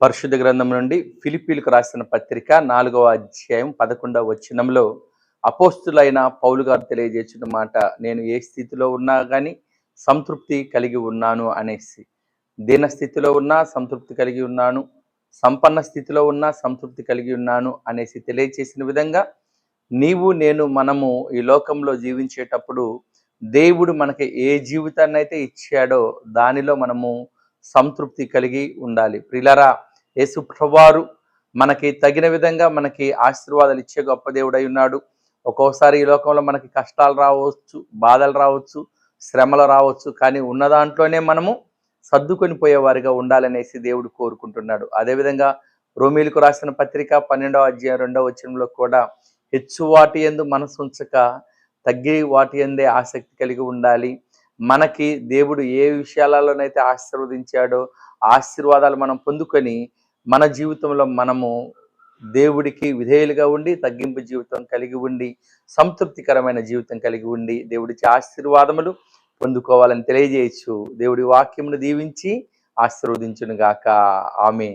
పరిశుద్ధ గ్రంథం నుండి ఫిలిపీలకు రాసిన పత్రిక నాలుగవ అధ్యాయం పదకొండవ వచనంలో అపోస్తులైన పౌలు గారు తెలియజేసిన మాట నేను ఏ స్థితిలో ఉన్నా కానీ సంతృప్తి కలిగి ఉన్నాను అనేసి. దీన స్థితిలో ఉన్నా సంతృప్తి కలిగి ఉన్నాను సంపన్న స్థితిలో ఉన్నా సంతృప్తి కలిగి ఉన్నాను అనేసి తెలియచేసిన విధంగా నీవు నేను మనము ఈ లోకంలో జీవించేటప్పుడు దేవుడు మనకి ఏ జీవితాన్ని అయితే ఇచ్చాడో దానిలో మనము సంతృప్తి కలిగి ఉండాలి. ప్రిలరా యేసు ప్రభువారు మనకి తగిన విధంగా మనకి ఆశీర్వాదాలు ఇచ్చే గొప్ప దేవుడై ఉన్నాడు. ఒక్కోసారి ఈ లోకంలో మనకి కష్టాలు రావచ్చు బాధలు రావచ్చు శ్రమలు రావచ్చు కానీ ఉన్న దాంట్లోనే మనము సర్దుకొని పోయేవారిగా ఉండాలనేసి దేవుడు కోరుకుంటున్నాడు. అదేవిధంగా రోమిలకు రాసిన పత్రిక పన్నెండవ అధ్యాయం రెండవ వచనంలో కూడా హెచ్చు వాటి ఎందు మనసు ఉంచక తగ్గి వాటి ఎందే ఆసక్తి కలిగి ఉండాలి. మనకి దేవుడు ఏ విషయాలలోనైతే ఆశీర్వదించాడో ఆశీర్వాదాలు మనం పొందుకొని మన జీవితంలో మనము దేవుడికి విధేయులుగా ఉండి తగ్గింపు జీవితం కలిగి ఉండి సంతృప్తికరమైన జీవితం కలిగి ఉండి దేవుడికి ఆశీర్వాదములు పొందుకోవాలని తెలియజేయచ్చు. దేవుడి వాక్యమును దీవించి ఆశీర్వదించునుగాక. ఆమె